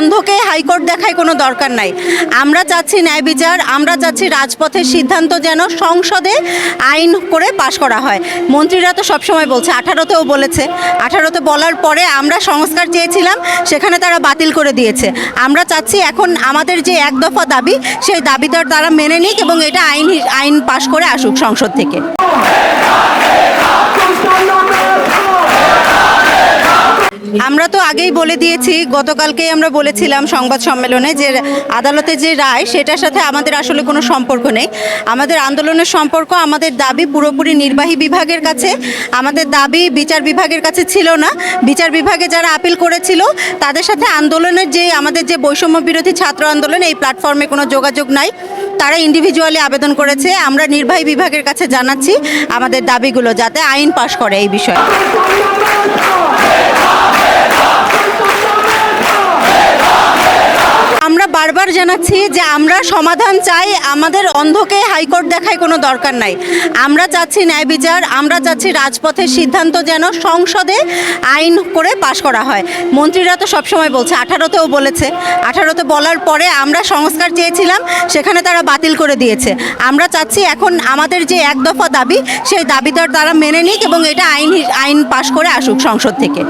অন্ধকে high court দেখায় কোনো দরকার নাই। আমরা চাচ্ছি ন্যায় বিচার, আমরা চাচ্ছি রাজপথের সিদ্ধান্ত যেন সংসদে আইন করে পাশ করা হয়। মন্ত্রীরা তো সবসময় বলছে, আঠারোতেও বলেছে। আঠারোতে বলার পরে আমরা সংস্কার চেয়েছিলাম, সেখানে তারা বাতিল করে দিয়েছে। আমরা চাচ্ছি এখন আমাদের যে এক দফা দাবি, সেই দাবিদার তারা মেনে নিক এবং এটা আইন আইন পাশ করে আসুক সংসদ থেকে। আমরা তো আগেই বলে দিয়েছি গতকালকেই আমরা বলেছিলাম সংবাদ সম্মেলনে যে আদালতের যে রায়, সেটার সাথে আমাদের আসলে কোনো সম্পর্ক নেই। আমাদের আন্দোলনের সম্পর্ক আমাদের দাবি পুরোপুরি নির্বাহী বিভাগের কাছে, আমাদের দাবি বিচার বিভাগের কাছে ছিল না। বিচার বিভাগে যারা আপিল করেছিল, তাদের সাথে আন্দোলনের যে আমাদের যে বৈষম্য বিরোধী ছাত্র আন্দোলন, এই প্ল্যাটফর্মে কোনো যোগাযোগ নাই। তারা ইন্ডিভিজুয়ালি আবেদন করেছে, আমরা নির্বাহী বিভাগের কাছে জানাচ্ছি আমাদের দাবিগুলো যাতে আইন পাশ করে এই বিষয়ে। বারবার জানাচ্ছি যে আমরা সমাধান চাই, আমাদের অন্ধকে হাইকোর্ট দেখায় কোনো দরকার নাই। আমরা চাচ্ছি ন্যায় বিচার, আমরা চাচ্ছি রাজপথের সিদ্ধান্ত যেন সংসদে আইন করে পাশ করা হয়। মন্ত্রীরা তো সবসময় বলছে, আঠারোতেও বলেছে। আঠারোতে বলার পরে আমরা সংস্কার চেয়েছিলাম, সেখানে তারা বাতিল করে দিয়েছে। আমরা চাচ্ছি এখন আমাদের যে এক দফা দাবি, সেই দাবিদার তারা মেনে নিক এবং এটা আইন আইন পাশ করে আসুক সংসদ থেকে।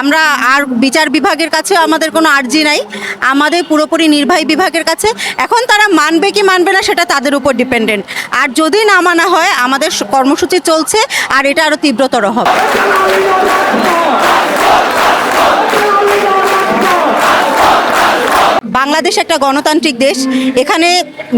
আমরা আর বিচার বিভাগের কাছে আমাদের কোনো আর্জি নাই। আমাদের পুরোপুরি নির্বাহী বিভাগের কাছে। এখন তারা মানবে কি মানবে না সেটা তাদের উপর ডিপেন্ডেন্ট। আর যদি না মানা হয়, আমাদের কর্মসূচি চলছে, আর এটা আরও তীব্রতর হবে। বাংলাদেশ একটা গণতান্ত্রিক দেশ। এখানে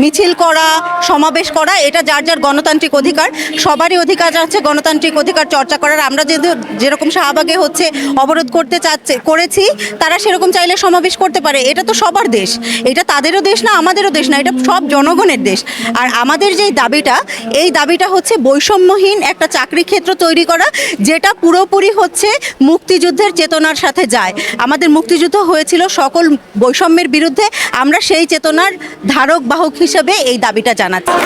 মিছিল করা, সমাবেশ করা, এটা যার যার গণতান্ত্রিক অধিকার। সবারই অধিকার আছে, গণতান্ত্রিক অধিকার চর্চা করার। আমরা যেহেতু যেরকম শাহবাগে হচ্ছে অবরোধ করতে চাচ্ছে, করেছি, তারা সেরকম চাইলে সমাবেশ করতে পারে। এটা তো সবার দেশ। এটা তাদেরও দেশ না, আমাদেরও দেশ না, এটা সব জনগণের দেশ। আর আমাদের যেই দাবিটা, এই দাবিটা হচ্ছে বৈষম্যহীন একটা চাকরি ক্ষেত্র তৈরি করা, যেটা পুরোপুরি হচ্ছে মুক্তিযুদ্ধের চেতনার সাথে যায়। আমাদের মুক্তিযুদ্ধ হয়েছিল সকল বৈষম্যের বিরুদ্ধে আমরা সেই চেতনার ধারক বাহক হিসেবে এই দাবিটা জানাচ্ছি।